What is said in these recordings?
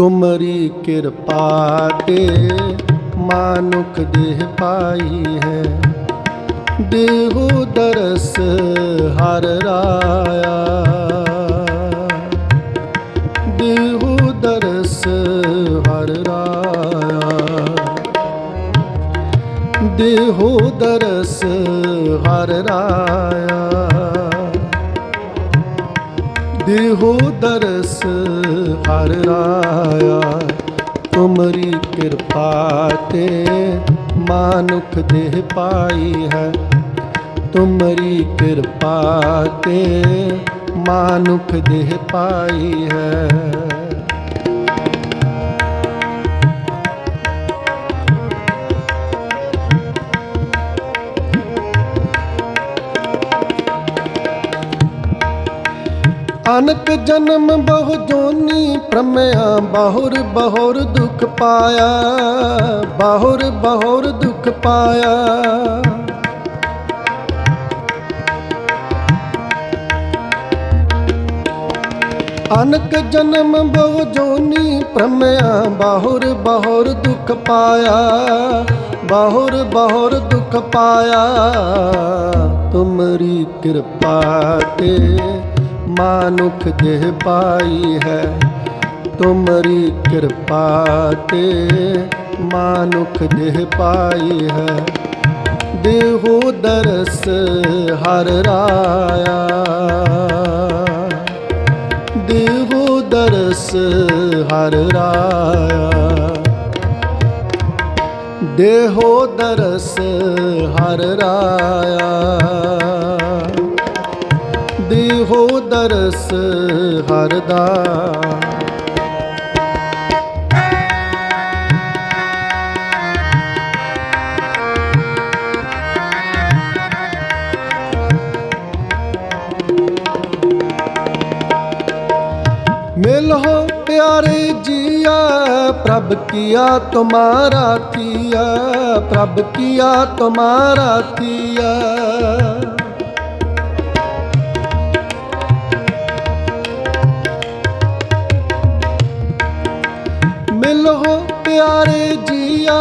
ਤੁਮਰੀ ਕਿਰਪਾ ਤੇ ਮਾਨੁਖ ਦੇਹ ਪਾਈ ਹੈ। ਦੇਹੋ ਦਰਸ ਹਰ ਰਾਇਆ। ਦੇਹੋ ਦਰਸ ਹਰ ਰਾਇਆ। ਦੇਹੋ ਦਰਸ ਹਰ ਰਾਇਆ। ਦੇਹੋ ਦਰਸ ਹਰ ਆਇਆ। ਤੁਮਰੀ ਕਿਰਪਾ ਤੇ ਮਾਨੁਖ ਦੇਹ ਪਾਈ ਹੈ। ਤੁਮਰੀ ਕਿਰਪਾ ਤੇ ਮਾਨੁਖ ਦੇਹ ਪਾਈ ਹੈ। ਅਨਕ ਜਨਮ ਬਹੁ ਜੋਨੀ ਪ੍ਰਮਿਆ ਬਾਹੁਰ ਬਾਹੁਰ ਦੁਖ ਪਾਇਆ, ਬਾਹੁਰ ਬਾਹੁਰ ਦੁਖ ਪਾਇਆ। ਅਨਕ ਜਨਮ ਬਹੁ ਜੋਨੀ ਪ੍ਰਮਿਆ ਬਾਹੁਰ ਬਾਹੁਰ ਦੁਖ ਪਾਇਆ, ਬਾਹੁਰ ਬਾਹੁਰ ਦੁਖ ਪਾਇਆ। ਤੁਮਰੀ ਕਿਰਪਾ ਤੇ ਮਾਨੁਖ ਦੇਹ ਪਾਈ ਹੈ ਤੁਮਰੀ ਕਿਰਪਾ ਤੇ ਮਾਨੁਖ ਦੇਹ ਪਾਈ ਹੈ ਦੇਹੋ ਦਰਸ ਹਰ ਰਾਇਆ ਦੇਹੋ ਦਰਸ ਹਰ ਰਾਇਆ ਦੇਹੋ ਦਰਸ ਹਰ ਰਾਇਆ ਹੋ ਦਰਸ ਹਰ ਦਾ ਮਿਲ ਹੋ ਪਿਆਰੇ ਜੀਆ, ਪ੍ਰਭ ਕੀਆ ਤੁਮਾਰਾ ਕੀਆ, ਪ੍ਰਭ ਕੀਆ ਤੁਮਾਰਾ ਕੀਆ। ਹੋ ਪਿਆਰੇ ਜੀਆ,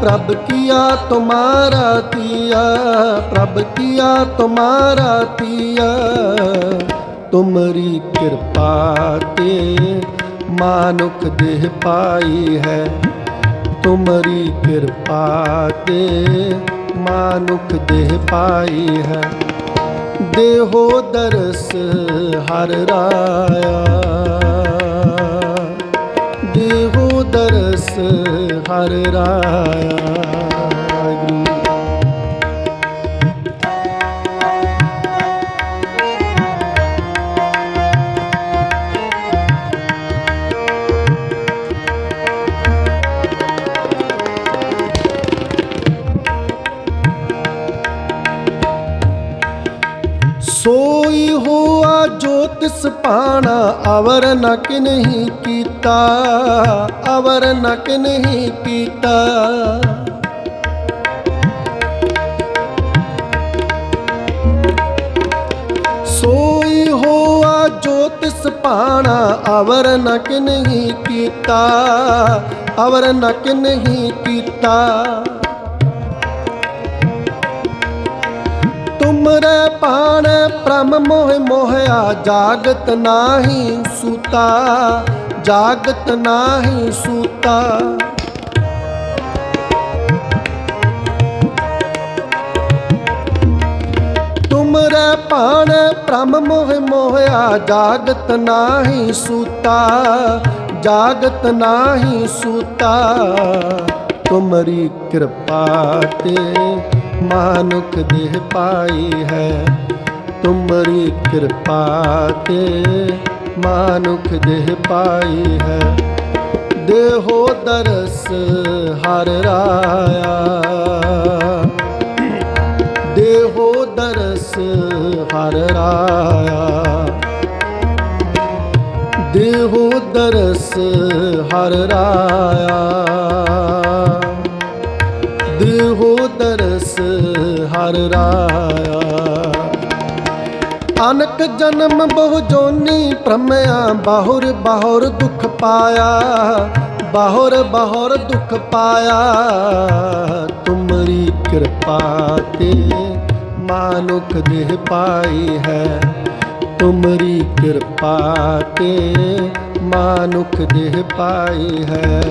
ਪ੍ਰਭ ਕੀਆ ਤੁਮਾਰਾ ਕੀਆ ਪ੍ਰਭ ਕੀਆ ਤੁਮਾਰਾ ਕੀਆ ਤੁਮਰੀ ਕਿਰਪਾ ਤੇ ਮਾਨੁਕ ਦੇਹ ਪਾਈ ਹੈ। ਤੁਮਰੀ ਕਿਰਪਾ ਤੇ ਮਾਨੁਕ ਦੇਹ ਪਾਈ ਹੈ। ਦੇਹੋ ਦਰਸ ਹਰ ਰਾਇਆ। ਹਰ ਰਾਇਆ ਤਿਸ ਪਾਣਾ ਅਵਰ ਨਕ ਨਹੀਂ ਕੀਤਾ ਅਵਰ ਨਕ ਨਹੀਂ ਕੀਤਾ ਸੋਈ ਹੋਆ ਜੋ ਤਿਸ ਪਾਣਾ ਅਵਰ ਨਕ ਨਹੀਂ ਕੀਤਾ ਅਵਰ ਨਕ ਨਹੀਂ ਕੀਤਾ ਤੁਮਰੇ ਪਾਣ ਪ੍ਰਮ ਮੋਹ ਮੋਹਿਆ, ਜਾਗਤ ਨਾਹੀ ਸੂਤਾ, ਜਾਗਤ ਨਾਹੀ ਸੂਤਾ। ਤੁਮਰੇ ਪਾਣ ਪ੍ਰਮ ਮੋਹ ਮੋਹਿਆ, ਜਾਗਤ ਨਾਹੀ ਸੂਤਾ, ਜਾਗਤ ਨਾਹੀ ਸੂਤਾ। ਤੁਮਰੀ ਕਿਰਪਾ ਤੇ ਮਾਨੁਖ ਦੇਹ ਪਾਈ ਹੈ ਤੁਮਰੀ ਕਿਰਪਾ ਤੇ ਮਾਨੁਖ ਦੇਹ ਪਾਈ ਹੈ ਦੇਹੋ ਦਰਸ ਹਰ ਰਾਇਆ ਦੇਹੋ ਦਰਸ ਹਰ ਰਾਇਆ ਦੇਹੋ ਦਰਸ ਹਰ ਰਾਇਆ ਹਰ ਰਾਇਆ। ਅਨਕ ਜਨਮ ਬਹੁ ਜੋਨੀ ਭ੍ਰਮਿਆ, ਬਾਹੁਰ ਬਾਹੁਰ ਦੁਖ ਪਾਇਆ, ਬਾਹੁਰ ਬਾਹੁਰ ਦੁਖ ਪਾਇਆ। ਤੁਮਰੀ ਕਿਰਪਾ ਤੇ ਮਾਨੁਖ ਦੇਹ ਪਾਈ ਹੈ। ਤੁਮਰੀ ਕਿਰਪਾ ਤੇ ਮਾਨੁਖ ਦੇਹ ਪਾਈ ਹੈ।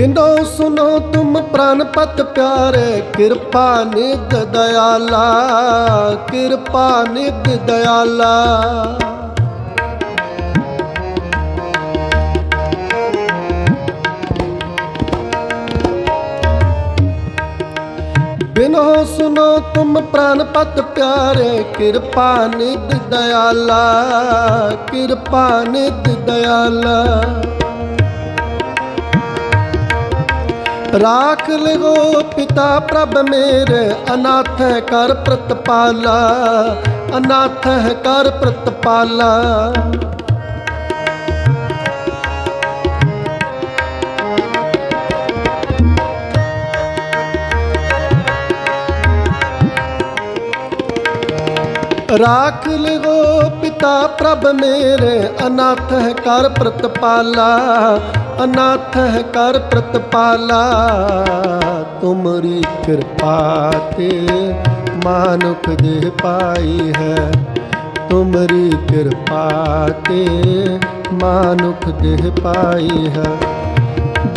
ਬਿਨੋ ਸੁਨੋ ਤੁਮ ਪ੍ਰਾਨਪਤ ਪਿਆਰੇ, ਕਿਰਪਾ ਨਿਧ ਦਇਆਲਾ, ਕਿਰਪਾ ਨਿਧ ਦਇਆਲਾ। ਬਿਨੋ ਸੁਨੋ ਤੁਮ ਪ੍ਰਾਨਪਤ ਪਿਆਰੇ, ਕਿਰਪਾ ਨਿਧ ਦਇਆਲਾ, ਕਿਰਪਾ ਨਿਤ ਦਇਆਲਾ। ਰਾਖ ਲਿਓ ਪਿਤਾ ਪ੍ਰਭ ਮੇਰੇ ਅਨਾਥ ਕਰ ਪ੍ਰਤਪਾਲਾ ਅਨਾਥ ਕਰ ਪ੍ਰਤਪਾਲਾ। ਰਾਖ ਲਿਓ ਪਿਤਾ ਪ੍ਰਭ ਮੇਰੇ, ਅਨਾਥ ਹੈ ਕਰ ਪ੍ਰਤਪਾਲਾ, ਅਨਾਥ ਹੈ ਕਰ ਪ੍ਰਤਪਾਲਾ। ਤੁਮਰੀ ਕਿਰਪਾ ਤੇ ਮਾਨੁਖ ਦੇ ਪਾਈ ਹੈ। ਤੁਮਰੀ ਕਿਰਪਾ ਤੇ ਮਾਨੁਖ ਦੇ ਪਾਈ ਹੈ।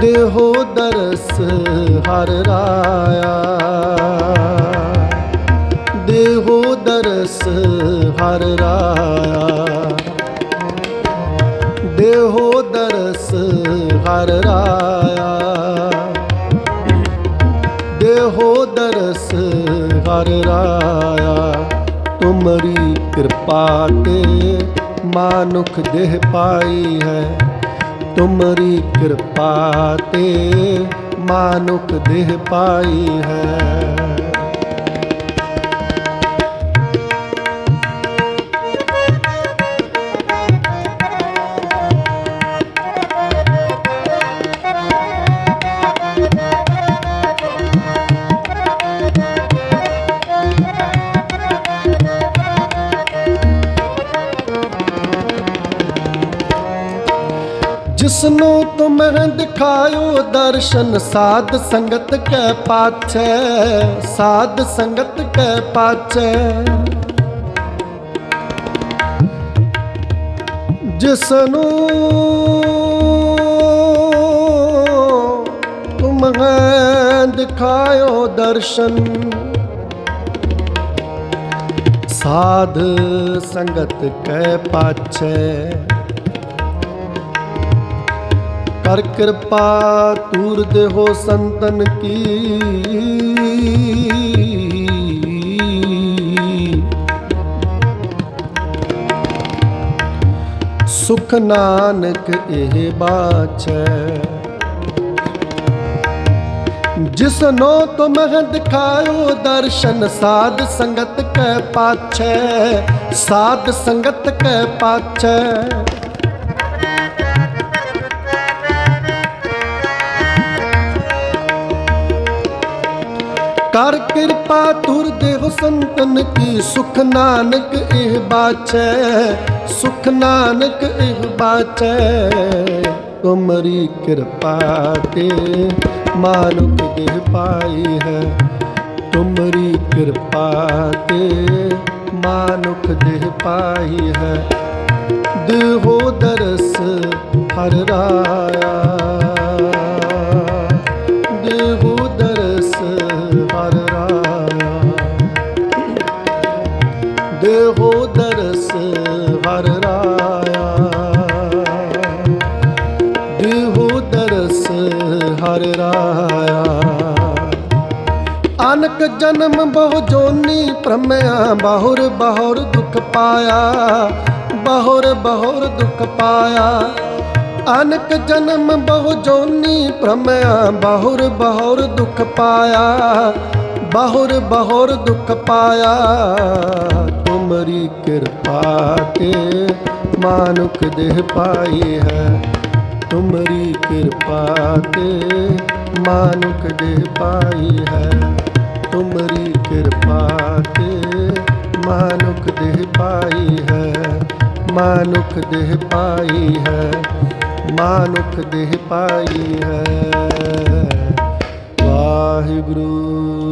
ਦੇਹੋ ਦਰਸ ਹਰ ਰਾਇਆ। ਦੇਹੋ ਦਰਸ ਹਰ ਰਾਇਆ। ਹਰ ਰਾਇਆ। ਦੇਹੋ ਦਰਸ ਹਰ ਰਾਇਆ। ਤੁਮਰੀ ਕਿਰਪਾ ਤੇ ਮਾਨੁਖ ਦੇਹ ਪਾਈ ਹੈ। ਤੁਮਰੀ ਕਿਰਪਾ ਤੇ ਮਾਨੁਖ ਦੇਹ ਪਾਈ ਹੈ। ਜਿਸਨੂੰ ਤੁਮਹਿ ਦਿਖਾਇਓ, ਦਰਸ਼ਨ ਸਾਧ ਸੰਗਤ ਕੈ ਪਾਛੈ, ਸਾਧ ਸੰਗਤ ਕੈ ਪਾਛੈ। ਜਿਸਨੂੰ ਤੁਮਹਿ ਦਿਖਾਇਓ ਦਰਸ਼ਨ, ਸਾਧ ਸੰਗਤ ਕੈ ਪਾਛੈ। ਕਰ ਕਿਰਪਾ ਤੂਰ ਦੇਹੋ ਸੰਤਨ ਕੀ। ਸੁਖ ਨਾਨਕ ਇਹ ਬਾਚੈ ਜਿਸਨੋ ਤੁਮਹਿ ਦਿਖਾਇਓ ਦਰਸ਼ਨ, ਸਾਧ ਸੰਗਤ ਕੈ ਪਾਛੈ, ਸਾਧ ਸੰਗਤ ਕੈ ਪਾਛੈ। ਕਰ ਕਿਰਪਾ ਤੁਰ ਦੇਵ ਸੰਤਨ ਕੀ। ਸੁਖ ਨਾਨਕ ਇਹ ਬਾਚੈ ਸੁਖ ਨਾਨਕ ਇਹ ਬਾਚੈ ਤੁਮਰੀ ਕਿਰਪਾ ਤੇ ਮਾਨੁਖ ਦੇਹ ਪਾਈ ਹੈ। ਤੁਮਰੀ ਕਿਰਪਾ ਤੇ ਮਾਨੁਖ ਦੇਹ ਪਾਈ ਹੈ। ਦੇਹੋ ਦਰਸ ਹਰ ਰਾਇਆ ਦੇਹੋ ਦਰਸ ਹਰ ਰਾਇਆ। ਦੇਹੋ ਦਰਸ ਹਰ ਰਾਇਆ। ਅਨਕ ਜਨਮ ਬਹੁ ਜੋਨੀ ਭ੍ਰਮਿਆ, ਬਾਹੁਰ ਬਾਹੁਰ ਦੁਖ ਪਾਇਆ। ਬਾਹੁਰ ਬਾਹੁਰ ਦੁਖ ਪਾਇਆ। ਅਨਕ ਜਨਮ ਬਹੁ ਜੋਨੀ ਭ੍ਰਮਿਆ, ਬਹੁਰ ਬਹੁਰ ਦੁਖ ਪਾਇਆ। ਬਹੁਰ ਬਹੁਰ ਦੁਖ ਪਾਇਆ। ਤੁਮਰੀ ਕਿਰਪਾ ਤੇ ਮਾਨੁਖ ਦੇਹ ਪਾਈ ਹੈ। ਤੁਮਰੀ ਕਿਰਪਾ ਤੇ ਮਾਨੁਖ ਦੇਹ ਪਾਈ ਹੈ। ਤੁਮਰੀ ਕਿਰਪਾ ਤੇ ਮਾਨੁਖ ਦੇਹ ਪਾਈ ਹੈ। ਮਾਨੁਖ ਦੇਹ ਪਾਈ ਹੈ। ਮਾਨੁਖ ਦੇਹ ਪਾਈ ਹੈ। ਵਾਹਿਗੁਰੂ।